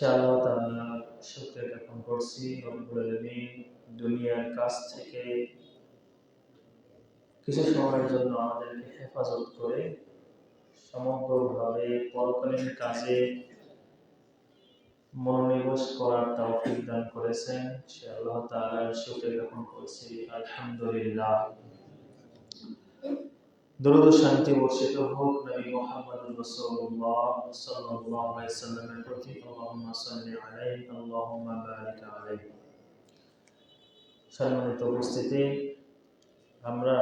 আল্লাহ তাআলা শুকরিয়া জ্ঞাপন করছি রব্বুল আলামিন দুনিয়ার কাছ থেকে কিছু সময়ের জন্য আমাদেরকে হেফাজত করে সমগ্রভাবে পরকালীন কাজে মনোনিবেশ করার তৌফিক দান করেছেন। সে আল্লাহ তাআলার শুকরিয়া জ্ঞাপন করছি। আলহামদুলিল্লাহ। দরুদ শান্তি বর্ষিত হোক, নবী মুহাম্মদ রাসূলুল্লাহ সাল্লাল্লাহু আলাইহি সাল্লামের প্রতি আল্লাহুম্মা সাল্লি আলাইহি, আল্লাহুম্মা বারিক আলাইহি। সম্মানিত উপস্থিতি, আমরা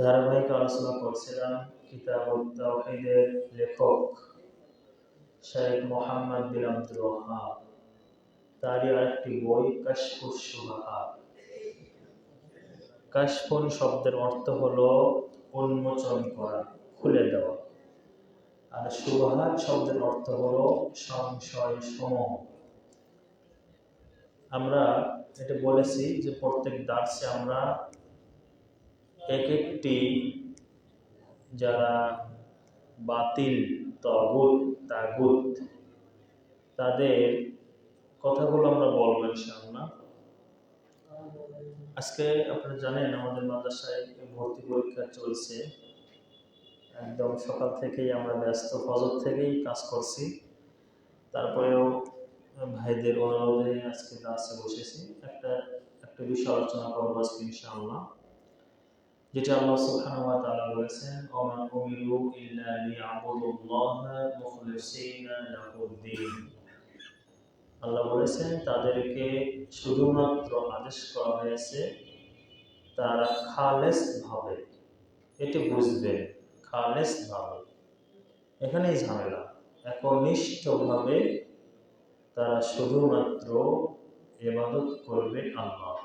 ধারাবাহিক আলোচনা করছিলাম কিতাব তাওহীদের লেখক শেখ মোহাম্মদ বিন আব্দুল ওয়াহাব তারই আরেকটি বই কাশফুস কাশফুন শব্দের অর্থ হলো উন্মোচন করা, খুলে দেওয়া। আর সুবাহাত শব্দের অর্থ হলো সংশয় সম আমরা এটা বলেছি যে প্রত্যেক দার্সে আমরা এক একটি যারা বাতিল তগুত, তাগুত, তাদের কথাগুলো আমরা বলব ইনশাআল্লাহ। আজকে আপনারা জানেন আমাদের মাদ্রাসায় ভর্তি পরীক্ষা চলছে। একদম সকাল থেকেই আমরা ব্যস্ত, ফজর থেকেই কাজ করছি। তারপরেও ভাইদের অনুরোধে আজকে ক্লাসে বসেছি। একটা একটা বিষয় আলোচনা করব আজকে ইনশাআল্লাহ। যেটা আল্লাহ সুবহানাহু ওয়া তাআলা বলেছেন, ওমা উমিরু ইল্লা লিয়াবুদুল্লাহা মুখলিসিনা লাহুদ্দিন। আল্লাহ বলেছেন, তাদেরকে শুধুমাত্র আদেশ করা হয়েছে, তারা খালেস ভাবে। এটি বুঝবে খালেস ভাবে। এখানেই ঝামেলা। একনিষ্ঠভাবে তারা শুধুমাত্র এবাদত করবে আল্লাহ।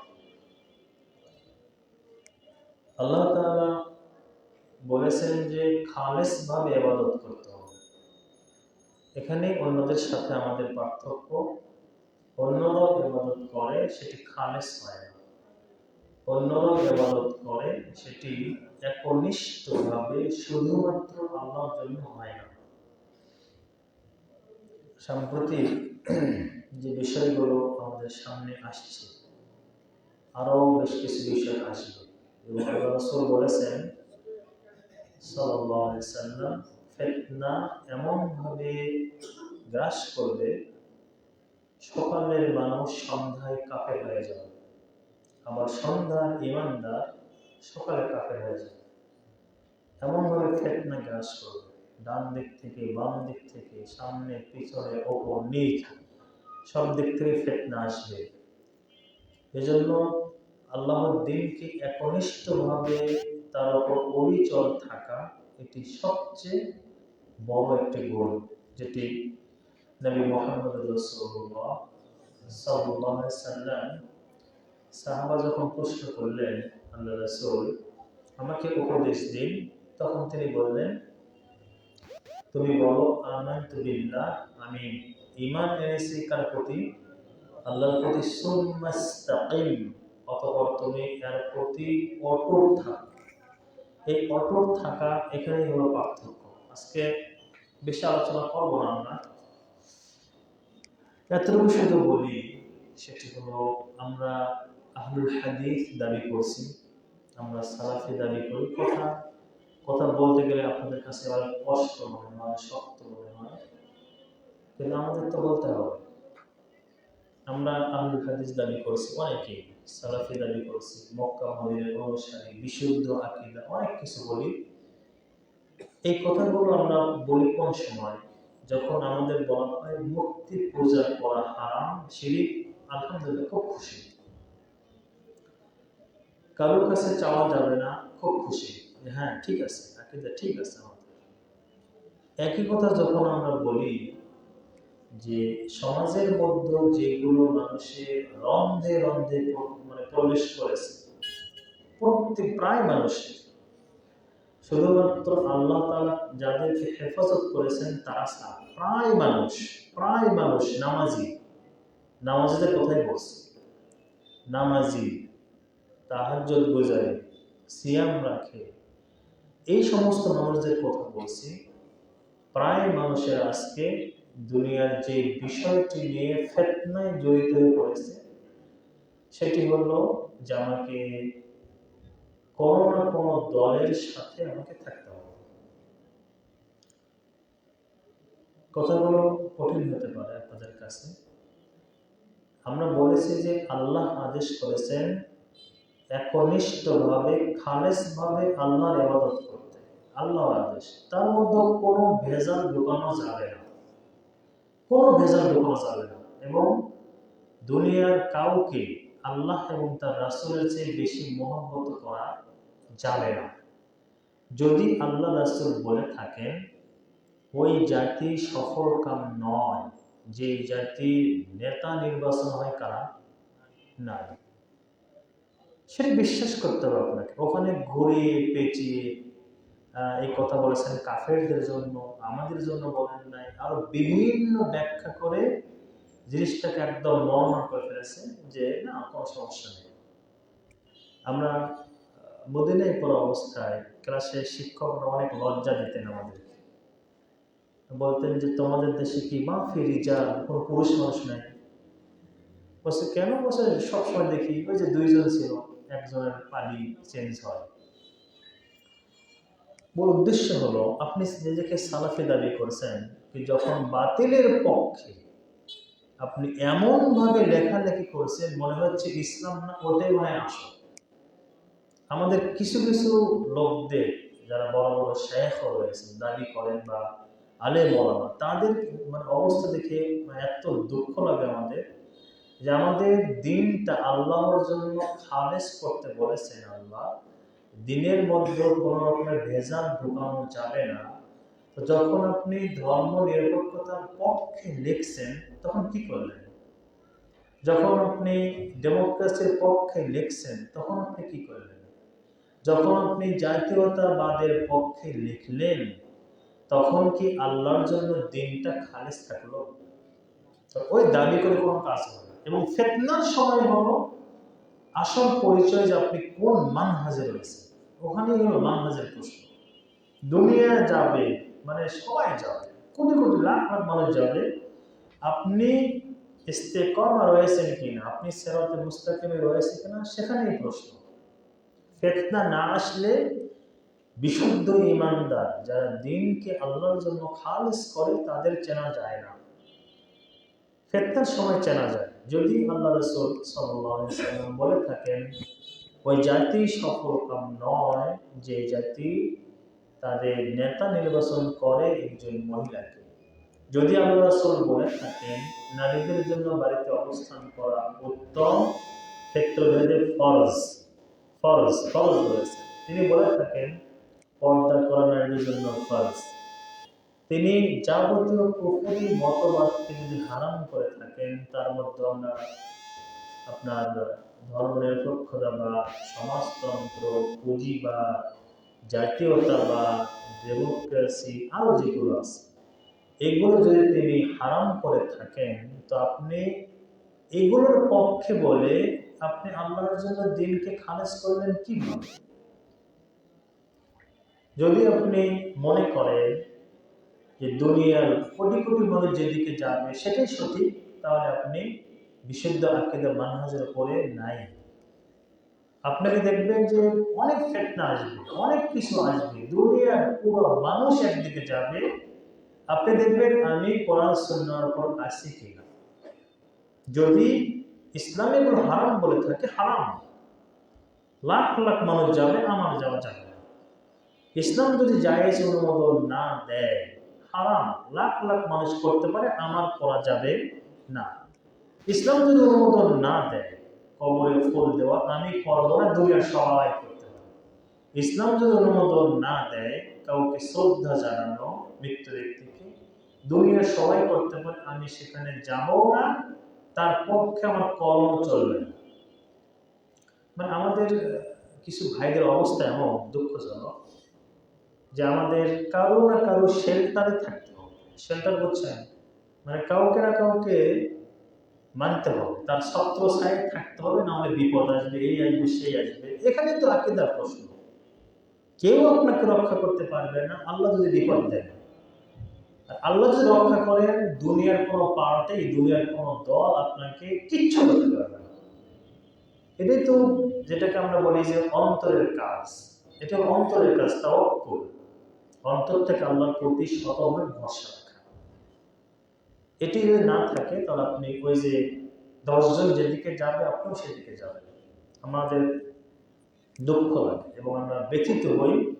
আল্লাহ তাআলা বলেছেন যে খালেস ভাবে এবাদত করতে হবে। এখানে অন্যদের সাথে আমাদের পার্থক্য অন্যরা ইবাদত করে, সেটি খালেস হয় না। অন্যরা ইবাদত করে, সেটি একনিষ্ঠভাবে শুধুমাত্র আল্লাহর জন্য হয় না। সম্প্রতি যে বিষয়গুলো আমাদের সামনে আসছে, আরও বেশ কিছু বিষয় আসবে। এবং আল্লাহ রসুল বলেছেন সাল্লাম ফেতনা এমনভাবে গ্রাস করবে সকালের মানুষ সন্ধ্যায় কাফের হয়ে যাবে। আবার সন্ধ্যার ইমানদার সকালে কাফের হয়ে যাবে। এমনভাবে ফেতনা গ্রাস করবে। ডান দিক থেকে, বাম দিক থেকে, সামনে, পিছনে, ওপর, নিচ, সব দিক থেকে ফেতনা আসবে। এজন্য আল্লাহর দিনকে একনিষ্ঠভাবে তার ওপর অবিচল থাকা এটি সবচেয়ে বড় একটি গুণ, যেটি নবী মোহাম্মদ রসুল্লাহ সাল্লাহ সাল্লাম সাহাবা যখন প্রশ্ন করলেন, আল্লাহ রসুল, আমাকে উপদেশ দিন। তখন তিনি বললেন, তুমি বলো আমান তুবিল্লাহ আমি ইমান এনেছি কার প্রতি? আল্লাহর প্রতি সুন্নাস্তাকিম অতঃপর তুমি এর প্রতি অটুট থাকো। এই অটুট থাকা এখানেই হলো পার্থক্য। আজকে বেশি আলোচনা করব না আমরা। এতটুকু শুধু বলি, সেটি হলো আমরা আহলুল হাদিস দাবি করছি, আমরা সালাফি দাবি করি। কথা কথা বলতে গেলে আপনাদের কাছে কষ্ট মনে হয় শক্ত মনে হয়। কিন্তু আমাদের তো বলতে হবে, আমরা আহলুল হাদিস দাবি করছি অনেকেই, সালাফি দাবি করছি, মক্কা, মদিনের অনুসারী, বিশুদ্ধ আকিদা, অনেক কিছু বলি। এই কথাগুলো আমরা বলি কোন সময়? যখন আমাদের বলা হয় মূর্তি পূজা করা হারাম শিরিক আলহামদুলিল্লাহ খুব খুশি। কারোর কাছে চাওয়া যাবে না, খুব খুশি। হ্যাঁ ঠিক আছে, আকিদা ঠিক আছে আমাদের। একই কথা যখন আমরা বলি যে সমাজের মধ্যে যেগুলো মানুষের রন্ধে রন্ধে মানে প্রবেশ করেছে, প্রত্যেক প্রায় মানুষের শুধুমাত্র আল্লাহ তালা যাদেরকে হেফাজত করেছেন, তারা ছাড়া প্রায় মানুষ প্রায় মানুষ নামাজি। নামাজিদের কোথায় বলছে। নামাজি তাহাজ্জত গুজারে, সিয়াম রাখে, এই সমস্ত মানুষদের কথা বলছি। প্রায় মানুষের আজকে দুনিয়ার যে বিষয়টি নিয়ে ফেতনায় জড়িত হয়ে পড়েছে, সেটি হলো যে আমাকে কোনো না কোনো দলের সাথে আমাকে থাকতে হবে। কথাগুলো কঠিন হতে পারে আপনাদের কাছে। আমরা বলেছি যে আল্লাহ আদেশ করেছেন, একনিষ্ঠভাবে, খালেসভাবে আল্লাহর ইবাদত করতে। আল্লাহর আদেশ। তার মধ্যে কোনো ভেজাল ঢোকানো যাবে না। কোনো ভেজাল ঢোকানো যাবে না। এবং দুনিয়ার কাউকে আল্লাহ এবং তার রাসূলের চেয়ে বেশি মহব্বত করা যাবে না। যদি আল্লাহ রাসূল বলে থাকেন, ওই জাতি সফল কাম নয়, যে জাতির নেতা নির্বাচন হয় কারা? নাই সেটা বিশ্বাস করতে হবে আপনাকে। ওখানে ঘুরিয়ে পেঁচিয়ে এই কথা বলেছেন কাফেরদের জন্য, আমাদের জন্য বলেন নাই, আরও বিভিন্ন ব্যাখ্যা করে জিনিসটাকে একদম নর্মাল করে ফেলেছে যে, না, কোনো সমস্যা নেই। আমরা মদিনায় পড়া অবস্থায় ক্লাসে শিক্ষকরা অনেক লজ্জা দিতেন আমাদেরকে। বলতেন যে, তোমাদের দেশে কি মা ফিরিজা কোনো পুরুষ মানুষ নাই? বলছে, কেন? বলছে, সবসময় দেখি ওই যে দুইজন ছিল, একজনের পানি চেঞ্জ হয়। মূল উদ্দেশ্য হলো, আপনি নিজেকে সালাফি দাবি করছেন কি যখন বাতিলের পক্ষে আপনি এমনভাবে লেখালেখি করছেন, মনে হচ্ছে ইসলাম না, ওটাই মনে আসল। আমাদের কিছু কিছু লোকদের, যারা বড় বড় শেখ রয়েছেন, দাবি করেন বা আলে মলানা তাদের মানে অবস্থা দেখে মানে এত দুঃখ লাগে আমাদের যে আমাদের দিনটা আল্লাহর জন্য খালেস করতে বলেছেন আল্লাহ। দিনের মধ্যে কোনো রকমের ভেজাল ঢুকানো যাবে না। তো যখন আপনি ধর্ম নিরপেক্ষতার পক্ষে লিখছেন, তখন কি করলেন? যখন আপনি ডেমোক্রেসির পক্ষে লিখছেন, তখন আপনি কি করলেন? যখন আপনি জাতীয়তাবাদের পক্ষে লিখলেন, তখন কি আল্লাহর জন্য দিনটা খালেস থাকল? ওই দাবি করে কোনো কাজ হবে এবং ফেতনার সময় হলো আসল পরিচয় যে আপনি কোন মানহাজে রয়েছে ওখানেই হলো মানহাজের প্রশ্ন। দুনিয়া যাবে মানে সবাই যাবে, কোটি কোটি লাখ লাখ মানুষ যাবে। আপনি ইস্তেকমা রয়েছেন কিনা, আপনি সেরাতে মুস্তাকিমে রয়েছে কিনা, সেখানেই প্রশ্ন। ফেতনা না আসলে বিশুদ্ধ ইমানদার যারা দিনকে আল্লাহর জন্য খালিস করে, তাদের চেনা যায় না। ফেতনার সময় চেনা যায়। যদি আল্লাহ রসুল সাল্লাম বলে থাকেন, ওই জাতি সফল কাম নয় যে জাতি তাদের নেতা নির্বাচন করে একজন মহিলাকে। যদি আল্লাহ রসুল বলে থাকেন, নারীদের জন্য বাড়িতে অবস্থান করা উত্তম, ক্ষেত্রভেদে ফরজ। ফরজ ফরজ রয়েছে তিনি বলে থাকেন, পর্দা করা নারীদের জন্য ফরজ। তিনি যাবতীয় কুফুরি মতবাদকে যদি হারাম করে থাকেন, তার মধ্যে আমরা আপনার ধর্মনিরপেক্ষতা বা সমাজতন্ত্র পুঁজি বা জাতীয়তা বা ডেমোক্রেসি আরও যেগুলো আছে, এগুলো যদি তিনি হারাম করে থাকেন, তো আপনি এগুলোর পক্ষে বলে আপনি আল্লাহর জন্য দিনকে খালেজ করলেন কীভাবে? যদি আপনি মনে করেন যে দুনিয়ার কোটি কোটি মানুষ যেদিকে যাবে সেটাই সঠিক, তাহলে আপনি বিশুদ্ধ আকিদা মানহাজের উপরে নাই। আপনাকে দেখবেন যে অনেক ফেটনা আসবে, অনেক কিছু আসবে। দুনিয়ার পুরো মানুষ একদিকে যাবে। আপনি দেখবেন আমি কোরআন সন্ন্যার উপর আসি কিনা? যদি ইসলামে কোনো হারাম বলে থাকে, হারাম। লাখ লাখ মানুষ যাবে, আমার যাওয়া যাবে না। ইসলাম যদি জায়েজ অনুমোদন না দেয়, হারাম। লাখ লাখ মানুষ করতে পারে, আমার করা যাবে না। ইসলাম যদি অনুমোদন না দেয়, কবরে ফুল দেওয়া আমি করব না, দুনিয়ার সবাই করতে হবে। ইসলাম যদি অনুমোদন না দেয়, কাউকে শ্রদ্ধা জানানো, মৃত্যু ব্যক্তিকে, দুনিয়ার সবাই করতে পারে, আমি সেখানে যাব না তার পক্ষে আমার কর্ম চলবে না। মানে আমাদের কিছু ভাইদের অবস্থা এমন, দুঃখজনক, যে আমাদের কারও না কারও শেল্টারে থাকতে হবে। শেল্টার বুঝছেন মানে কাউকে না কাউকে মানতে হবে। তার ছত্র সাইড থাকতে হবে না হলে বিপদ আসবে, এই আসবে, সেই আসবে। এখানে তো আকিদার প্রশ্ন। কেউ আপনাকে রক্ষা করতে পারবে না, আল্লাহ যদি বিপদ আর আল্লাহ যদি রক্ষা করেন, দুনিয়ার কোনো পার্টি, দুনিয়ার কোনো দল আপনাকে কিচ্ছু করতে পারবে না। এটাই তো যেটাকে আমরা বলি যে অন্তরের কাজ। এটা অন্তরের কাজ, তাওয়াক্কুল। অন্তর থেকে আল্লাহর প্রতি শতভাগ ভরসা রাখা। এটি যদি না থাকে, তাহলে আপনি ওই যে দশজন যেদিকে যাবে, আপনিও সেদিকে যাবেন। আমাদের দুঃখ লাগে এবং আমরা ব্যথিত হই।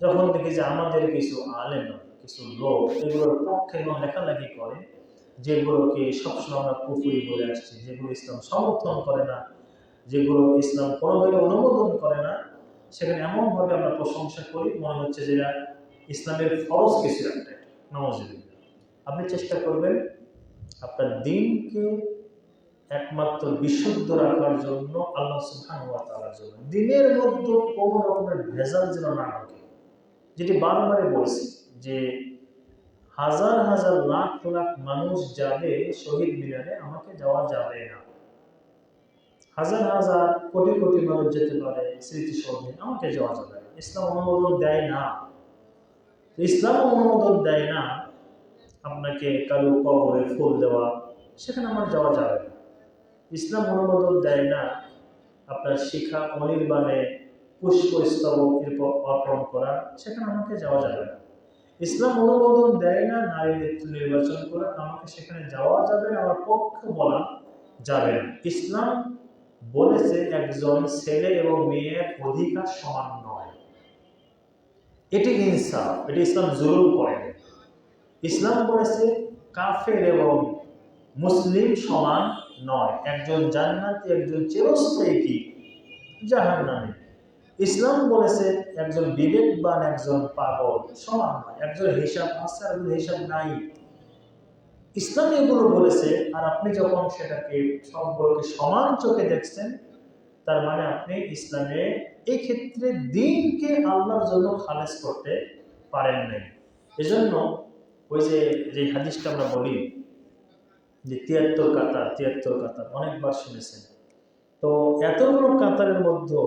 যখন দেখি যে আমাদের কিছু আলেম কিছু লোক এগুলোর পক্ষে এবং লেখালেখি করে, যেগুলোকে সবসময় আমরা পুকুরি বলে আসছি, যেগুলো ইসলাম সমর্থন করে না, যেগুলো ইসলাম কোনোভাবে অনুমোদন করে না, সেখানে এমনভাবে আমরা প্রশংসা করি, মনে হচ্ছে যে ইসলামের ফরজ কিছু একটা নওয়াজ আপনি চেষ্টা করবেন আপনার দিনকে একমাত্র বিশুদ্ধ রাখার জন্য, আল্লাহ সুবহান ওয়া তাআলার জন্য, দিনের মধ্যে কোনো রকমের ভেজাল যেন না ঢোকে, যেটি বারবারে বলছি। যে হাজার হাজার লাখ লাখ মানুষ যাবে শহীদ মিনারে, আমাকে যাওয়া যাবে না। হাজার হাজার কোটি কোটি মানুষ যেতে পারে স্মৃতিসৌধে, আমাকে যাওয়া যাবে না। ইসলাম অনুমোদন দেয় না। ইসলাম অনুমোদন দেয় না, আপনাকে কারও কবরে ফুল দেওয়া, সেখানে আমার যাওয়া যাবে না। ইসলাম অনুমোদন দেয় না, আপনার শিখা অনির্বাণে পুষ্প স্তবক এরপর অর্পণ করা, সেখানে আমাকে যাওয়া যাবে না। ইসলাম অনুমোদন দেয় না নারী নেতৃত্ব নির্বাচন করা আমাকে সেখানে যাওয়া যাবে না, আমার পক্ষে বলা যাবে না। ইসলাম বলেছে একজন ছেলে এবং মেয়ের অধিকার সমান নয়। এটি ইনসাফ, এটি ইসলাম জুলুম করে। ইসলাম বলেছে কাফের এবং মুসলিম সমান নয়। একজন জান্নাতি, একজন চিরস্থায়ী কি? জাহান নামে ইসলাম বলেছে একজন বিবেকবান একজন পাগল, সমান নয়। একজন হিসাব আছে আর হিসাব নাই। ইসলাম এগুলো বলেছে, আর আপনি যখন সেটাকে সম্পর্কে সমান চোখে দেখছেন, তার মানে আপনি ইসলামে এই ক্ষেত্রে দিনকে আল্লাহর জন্য খালেজ করতে পারেন নাই। এজন্য ওই যে যে হাদিসটা আমরা বলি যে তিয়াত্তর কাতার তিয়াত্তর কাতার, অনেকবার শুনেছেন। তো এতগুলো কাতারের মধ্যে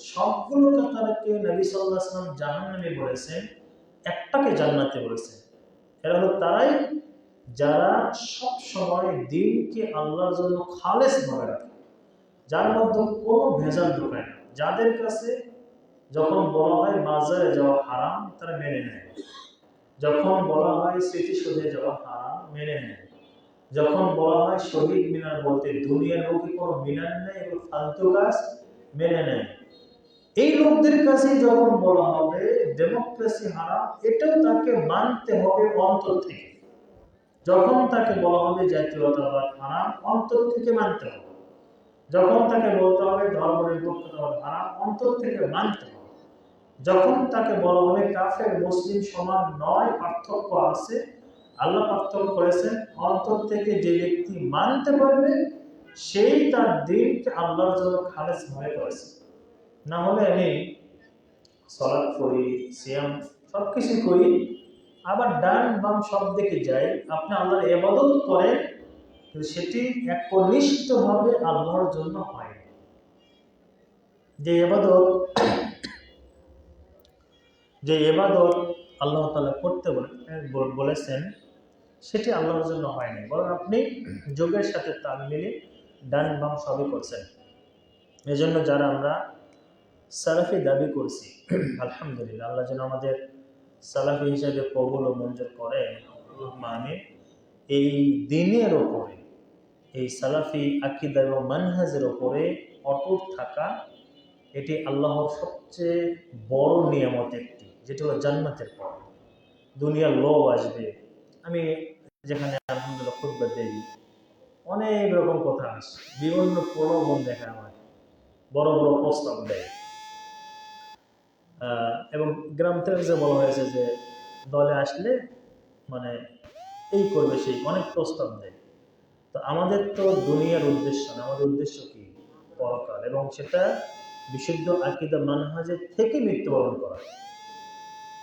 সবগুলো কাতারকে নবী সাল্লাহ আসলাম জাহান্নামে বলেছেন, একটাকে জান্নাতে বলেছেন। এরা হলো তারাই যারা সব সময় দিনকে আল্লাহর জন্য খালেস ভাবে রাখে, যার মধ্যে কোনো ভেজাল ঢোকায় না। যাদের কাছে যখন বলা হয় বাজারে যাওয়া হারাম, তারা মেনে নেয়। যখন বলা হয় স্মৃতিসৌধে যাওয়া হারাম, মেনে নেয়। যখন বলা হয় শহীদ মিনার বলতে দুনিয়ার মুখে কোনো মিনার নেই এগুলো ফালতু কাজ, মেনে নেয়। এই লোকদের কাছে যখন বলা হবে ডেমোক্রেসি হারাম এটাও তাকে মানতে হবে অন্তর থেকে। যখন তাকে বলা হবে জাতীয়তাবাদ হারাম অন্তর থেকে মানতে হবে। যখন তাকে বলতে হবে ধর্ম নিরপেক্ষতাবাদ হারাম অন্তর থেকে মানতে হবে। যখন তাকে বলা হবে কাফের, মুসলিম সমান নয় পার্থক্য আছে, আল্লাহ পার্থক্য করেছেন, অন্তর থেকে যে ব্যক্তি মানতে পারবে, সেই তার দিনকে আল্লাহর জন্য খালেজ মনে করেছে। না হলে আমি সলাৎ করি সিয়াম সব কিছু করি। আবার ডান বাম সব দিকে যাই, আপনি আল্লাহর এবাদত করেন, কিন্তু সেটি একনিষ্ঠভাবে আল্লাহর জন্য হয়। যে এবাদত যে এবাদত আল্লাহ তালা করতে বলে- বলেছেন, সেটি আল্লাহর জন্য হয়নি বরং আপনি যোগের সাথে তাল মিলিয়ে ডান বাম সবই করছেন। এজন্য যারা আমরা সালাফি দাবি করছি। আলহামদুলিল্লাহ, আল্লাহ যেন আমাদের সালাফি হিসাবে কবুল ও মঞ্জুর করে মানে এই দিনের ওপরে, এই সালাফি আকিদা এবং মানহাজের ওপরে অটুট থাকা, এটি আল্লাহর সবচেয়ে বড় নিয়ামত একটি, যেটি হলো জান্নাতের পর দুনিয়ার লোভ আসবে। আমি যেখানে আলহামদুলিল্লাহ খুদ্া দেই, অনেক রকম কথা আসে। বিভিন্ন প্রলোভন দেখা আমার বড় বড় প্রস্তাব দেয়। এবং গ্রাম থেকে যে বলা হয়েছে যে দলে আসলে মানে এই করবে সেই, অনেক প্রস্তাব দেয়। তো আমাদের তো দুনিয়ার উদ্দেশ্য না, আমাদের উদ্দেশ্য কি? পরকাল। এবং সেটা বিশুদ্ধ আকিদা মানহাজের থেকে মৃত্যুবরণ করা।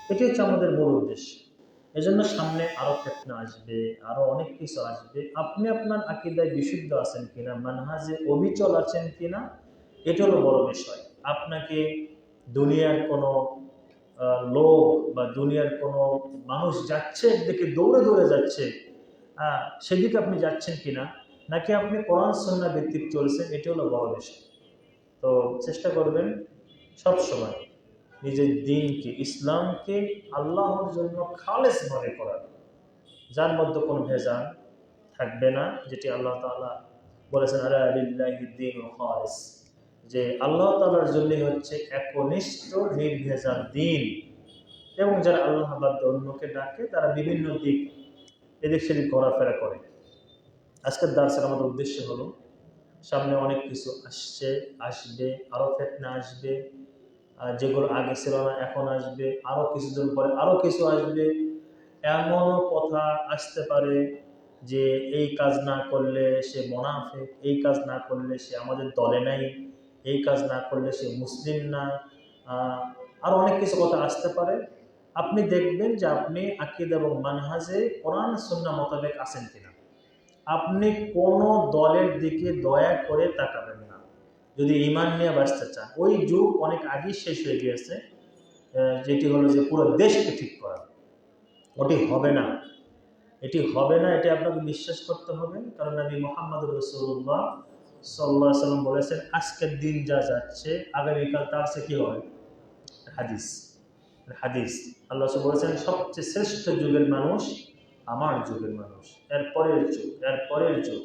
এটি হচ্ছে আমাদের মূল উদ্দেশ্য। এজন্য সামনে আরও ফেতনা আসবে, আরও অনেক কিছু আসবে। আপনি আপনার আকিদায় বিশুদ্ধ আছেন কিনা, মানহাজে অবিচল আছেন কিনা, এটা হলো বড় বিষয়। আপনাকে দুনিয়ার কোনো লোভ বা দুনিয়ার কোনো মানুষ যাচ্ছে একদিকে দৌড়ে দৌড়ে যাচ্ছে হ্যাঁ সেদিকে আপনি যাচ্ছেন কিনা, নাকি আপনি কোরআন সন্না ভিত্তিক চলছেন, এটি হলো বড় বিষয় তো চেষ্টা করবেন সব সময় নিজের দিনকে, ইসলামকে আল্লাহর জন্য খালেস মনে করার যার মধ্যে কোনো ভেজাল থাকবে না, যেটি আল্লাহ তাআলা বলেছেন, আলা লিল্লাহি দ্বীন খালিস। যে আল্লাহ তাআলার জন্যই হচ্ছে একনিষ্ঠ, নির্ভেজাল দিন। এবং যারা আল্লাহ বাদ অন্যকে ডাকে, তারা বিভিন্ন দিক এদিক সেদিক ঘোরাফেরা করে। আজকের দার্সের আমাদের উদ্দেশ্য হলো, সামনে অনেক কিছু আসছে, আসবে আরও ফেতনা আসবে যেগুলো আগে ছিল না, এখন আসবে আরও কিছুদিন পরে আরও কিছু আসবে। এমনও কথা আসতে পারে যে এই কাজ না করলে সে মোনাফে এই কাজ না করলে সে আমাদের দলে নাই। এই কাজ না করলে সে মুসলিম না। আরও অনেক কিছু কথা আসতে পারে। আপনি দেখবেন যে আপনি আকিদ এবং মানহাজে কোরআন সন্না মোতাবেক আছেন কিনা। আপনি কোনো দলের দিকে দয়া করে তাকাবেন না। যদি ইমান নিয়ে বাঁচতে চান। ওই যুগ অনেক আগেই শেষ হয়ে গিয়েছে যেটি হলো যে পুরো দেশকে ঠিক করা। ওটি হবে না। এটি হবে না, এটি আপনাকে বিশ্বাস করতে হবে। কারণ আমি মোহাম্মদ রসুল্লাহ সাল্লাহ সাল্লাম বলেছেন, আজকের দিন যা যাচ্ছে, আগামীকাল তার সে কী হয় হাদিস। হাদিস। আল্লাহ বলেছেন, সবচেয়ে শ্রেষ্ঠ যুগের মানুষ আমার যুগের মানুষ। এর পরের যুগ এর পরের যুগ,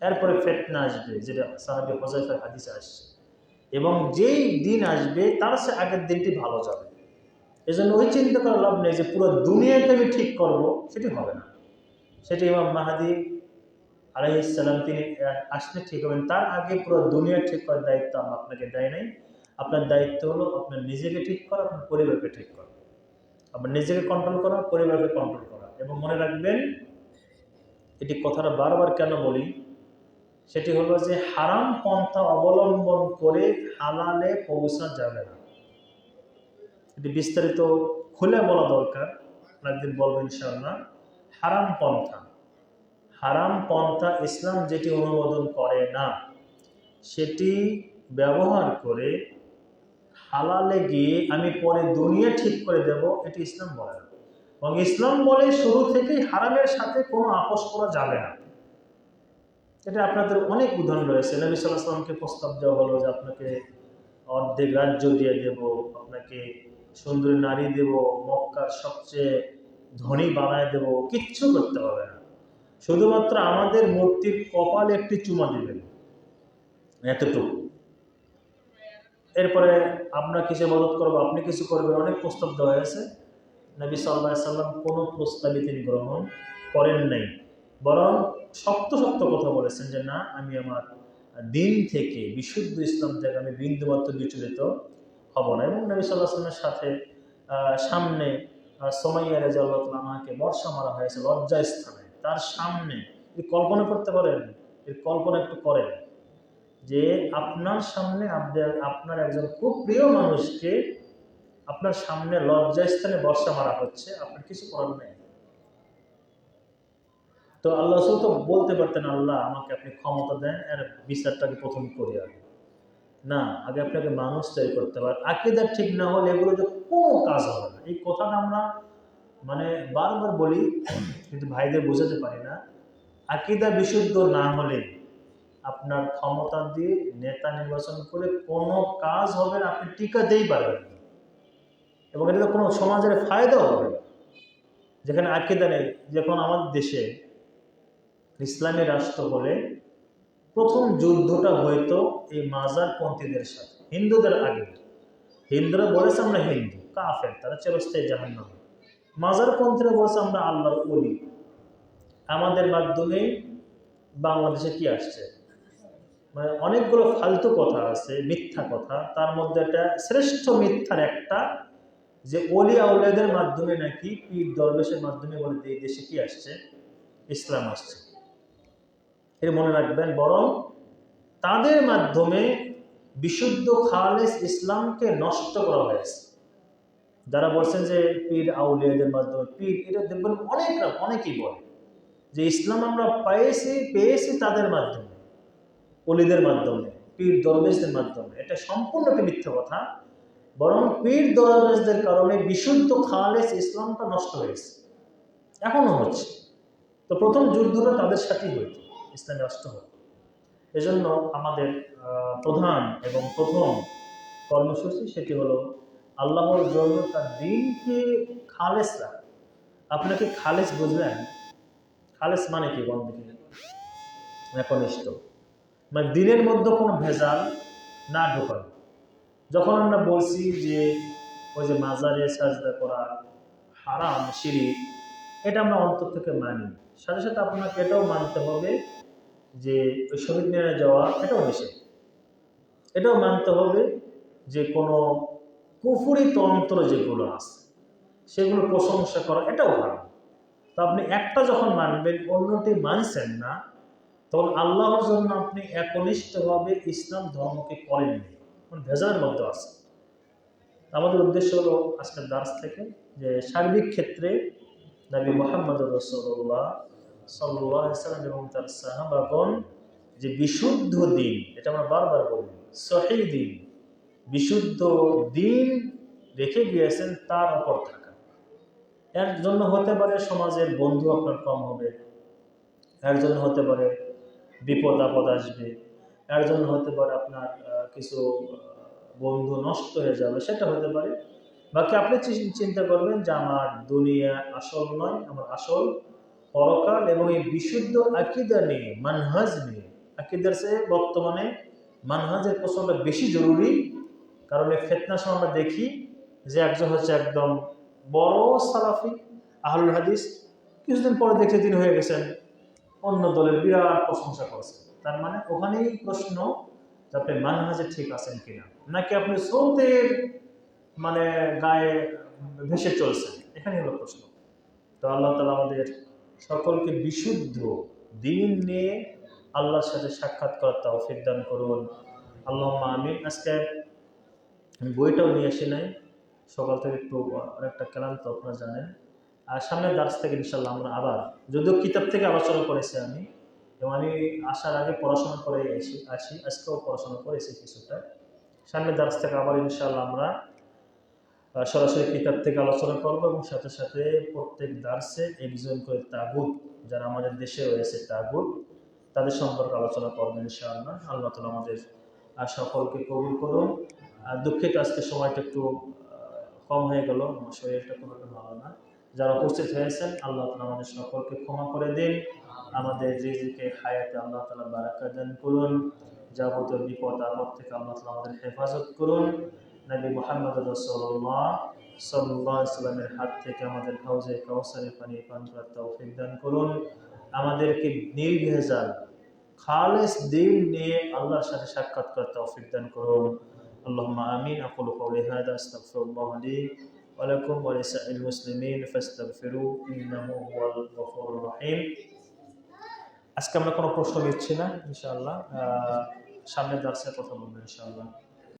এরপরে ফেতনা আসবে, যেটা সাহাবি হজাইফার হাদিস আসছে। এবং যেই দিন আসবে, তার সে আগের দিনটি ভালো যাবে। এই জন্য ওই চিন্তা করার লাভ নেই যে পুরো দুনিয়াকে আমি ঠিক করব, সেটি হবে না। সেটি ইমাম মাহাদি আলাইসাল্লাম তিনি আসলে ঠিক হবেন। তার আগে পুরো দুনিয়া ঠিক করার দায়িত্ব আল্লাহ আপনাকে দেয় নাই। আপনার দায়িত্ব হলো আপনার নিজেকে ঠিক করা, আপনার পরিবারকে ঠিক করা। আপনার নিজেকে কন্ট্রোল করা, পরিবারকে কন্ট্রোল করা। এবং মনে রাখবেন, এটি কথাটা বারবার কেন বলি? সেটি হলো যে হারাম পন্থা অবলম্বন করে হালালে পৌঁছা যাবে না। এটি বিস্তারিত খুলে বলা দরকার। একদিন বলবেন ইনশাআল্লাহ। হারাম পন্থা। হারাম পন্থা ইসলাম যেটি অনুমোদন করে না, সেটি ব্যবহার করে হালালে গিয়ে আমি পরে দুনিয়া ঠিক করে দেব, এটি ইসলাম বলে না। এবং ইসলাম বলে শুরু থেকেই হারামের সাথে কোনো আপোষ করা যাবে না। এটা আপনাদের অনেক উদাহরণ রয়েছে। নবী সাল্লাহ সাল্লামকে প্রস্তাব দেওয়া হলো যে আপনাকে অর্ধেক রাজ্য দিয়ে দেব, আপনাকে সুন্দরী নারী দেব, মক্কার সবচেয়ে ধনী বানায় দেব, কিচ্ছু করতে হবে না। শুধুমাত্র আমাদের মূর্তির কপালে একটি চুমা দিবেন। এতটুকু। এরপরে আমরা কিসে মদত করব? আপনি কিছু করবেন। অনেক প্রস্তাব দেওয়া হয়েছে। নবী সাল্লাহ সাল্লাম কোনো প্রস্তাবই তিনি গ্রহণ করেন নাই। বরং শক্ত শক্ত কথা বলেছেন যে, না, আমি আমার দিন থেকে বিশুদ্ধ ইসলাম থেকে আমি বিন্দুমাত্র বিচলিত হব না। এবং নবী সাল্লাহ সাল্লামের সাথে সামনে সোমাইয়া রেজা আল্লাহ আমাকে বর্ষা মারা হয়েছে লজ্জা স্থানে তার সামনে। কল্পনা করতে পারেন কল্পনা একটু করেন যে আপনার সামনে আপনার একজন খুব প্রিয় মানুষকে আপনার সামনে লজ্জাস্থানে বর্ষা মারা হচ্ছে, আপনার কিছু করার নেই। তো আল্লাহ তো বলতে পারতেন, আল্লাহ, আমাকে আপনি ক্ষমতা দেন, এর বিচারটাকে প্রথম করি আগে। না, আগে আপনাকে মানুষ তৈরি করতে পারে আকিদার ঠিক না হলে এগুলো যে কোনো কাজ হবে না। এই কথাটা আমরা মানে বারবার বলি কিন্তু ভাইদের বোঝাতে পারি না। আকিদা বিশুদ্ধ না হলে আপনার ক্ষমতা দিয়ে নেতা নির্বাচন করে কোনো কাজ হবে না, আপনি টিকাতেই পারবেন। না এবং এটাতে কোনো সমাজের ফায়দা হবে যেখানে আকিদা নেই, যখন আমাদের দেশে ইসলামী রাষ্ট্র হলে প্রথম যুদ্ধটা হয়তো এই মাজার পন্থীদের সাথে, হিন্দুদের আগে। হিন্দুরা বলেছে আমরা হিন্দু, কাফের, তারা চিরস্থায়ী জাহান্ন মাজার পন্থীরা বলেছে, আমরা আল্লাহর অলি আমাদের মাধ্যমে বাংলাদেশে কি আসছে? মানে অনেকগুলো ফালতু কথা আছে, মিথ্যা কথা। তার মধ্যে একটা শ্রেষ্ঠ মিথ্যার একটা, যে অলি আউলাদের মাধ্যমে নাকি পীর দরবেশের মাধ্যমে বলে এই দেশে কি আসছে? ইসলাম আসছে। এর মনে রাখবেন, বরং তাদের মাধ্যমে বিশুদ্ধ খালেস ইসলামকে নষ্ট করা হয়েছে। যারা বলছেন যে পীর আউলিয়াদের মাধ্যমে, পীর এটা দেখবেন অনেক অনেকেই বলে যে ইসলাম আমরা পেয়েছি পেয়েছি তাদের মাধ্যমে, অলিদের মাধ্যমে, পীর দরবেশদের মাধ্যমে। এটা সম্পূর্ণ একটি মিথ্যা কথা। বরং পীর দরাজদের কারণে বিশুদ্ধ খালেস ইসলামটা নষ্ট হয়েছে। এখনও হচ্ছে। তো প্রথম যুদ্ধটা তাদের সাথেই হইত ইসলামে রাষ্ট্র হতো এজন্য আমাদের প্রধান এবং প্রথম কর্মসূচি সেটি হলো আল্লাহর জন্য তার দিনকে খালেস রাখা। আপনাকে খালেস বুঝলেন খালেস মানে কি বন্ধুকে একনিষ্ঠ। মানে দিনের মধ্যে কোনো ভেজাল না ঢোকানো। যখন আমরা বলছি যে ওই যে মাজারে সাজদা করা হারাম সিঁড়ি এটা আমরা অন্তর থেকে মানি। সাথে সাথে আপনাকে এটাও মানতে হবে যে ওই শহীদ মিনারে যাওয়া, এটাও নিষেধ। এটাও মানতে হবে যে কোনো কুফুরি তন্ত্র যেগুলো আছে, সেগুলো প্রশংসা করা, এটাও ভালো। তো আপনি একটা যখন মানবেন, অন্যটি মানছেন না, তখন আল্লাহর জন্য আপনি একনিষ্ঠভাবে ইসলাম ধর্মকে করেননি মানে ভেজালের মধ্যে আছে। আমাদের উদ্দেশ্য হলো আজকের দাস থেকে যে সার্বিক ক্ষেত্রে নবী মোহাম্মদ রসুল্লাহ সাল্লাহ সাল্লাম এবং তার সাহাবাগণ যে বিশুদ্ধ দিন, এটা আমরা বারবার বলি, সহি দিন বিশুদ্ধ দিন রেখে গিয়েছেন, তার উপর থাকা। এর জন্য হতে পারে সমাজের বন্ধু আপনার কম হবে। এর জন্য হতে পারে বিপদ আপদ আসবে। এর জন্য হতে পারে আপনার কিছু বন্ধু নষ্ট হয়ে যাবে, সেটা হতে পারে। বাকি আপনি চিন্তা করবেন যে আমার দুনিয়া আসল নয়, আমার আসল পরকাল এবং এই বিশুদ্ধ আকিদা নিয়ে, মানহাজ নিয়ে, আকিদার সে বর্তমানে মানহাজের প্রশ্নটা বেশি জরুরি কারণ এই ফেতনার সময় আমরা দেখি যে একজন হচ্ছে একদম বড় সালাফি, আহলুল হাদিস, কিছুদিন পরে দেখে তিনি হয়ে গেছেন অন্য দলের বিরাট প্রশংসা করছেন। তার মানে ওখানেই প্রশ্ন আপনি মানহাজে ঠিক আছেন কিনা, নাকি আপনি সৌতের মানে গায়ে ভেসে চলছেন? এখানেই হলো প্রশ্ন। তো আল্লাহ তালা আমাদের সকলকে বিশুদ্ধ দিন নিয়ে আল্লাহর সাথে সাক্ষাৎ করার তাও দান করুন। আল্লাহ আমিন। আজকে বইটাও নিয়ে আসি নাই। সকাল থেকে একটু অনেকটা ক্লান্ত আপনারা জানেন। আর সামনের দাস থেকে ইনশাল্লাহ আমরা আবার, যদিও কিতাব থেকে আলোচনা করেছি আমি, এবং আমি আসার আগে পড়াশোনা করে এসি আসি, আজকেও পড়াশোনা করেছি কিছুটা। সামনের দাস থেকে আবার ইনশাল্লাহ আমরা সরাসরি কিতাব থেকে আলোচনা করব, এবং সাথে সাথে প্রত্যেক দার্সে একজন করে তাগুত, যারা আমাদের দেশে রয়েছে তাগুত, তাদের সম্পর্কে আলোচনা করবেন ইনশাআল্লাহ। আল্লাহ তালা আমাদের সকলকে কবুল করুন দুঃখিত আজকে সময়টা একটু কম হয়ে গেল। আমার শরীরটা খুব একটা ভালো না। যারা উপস্থিত হয়েছেন, আল্লাহ তালা আমাদের সকলকে ক্ষমা করে দিন। আমাদের রিজিকে, হায়াতে আল্লাহ তালা বারাকা দান করুন। যাবতীয় বিপদ আপদ থেকে আল্লাহ তালা আমাদের হেফাজত করুন। নবী মোহাম্মদ রসল্লাহ সাল্লাহ ইসলামের হাত থেকে আমাদের হাউজে কাউসারের পানি পান করার তৌফিক দান করুন। আমাদেরকে নির্ভেজাল, খালেস দিল নিয়ে আল্লাহর সাথে সাক্ষাৎ করার তৌফিক দান করুন। اللهم آمين أقول قولي هذا أستغفر الله لي ولكم ولسائر المسلمين فاستغفروه إنه هو الغفور الرحيم আজকে আমরা কোনো প্রশ্ন নিচ্ছি না ইনশাআল্লাহ আহ, সামনের দার্সে কথা বলবো ইনশাআল্লাহ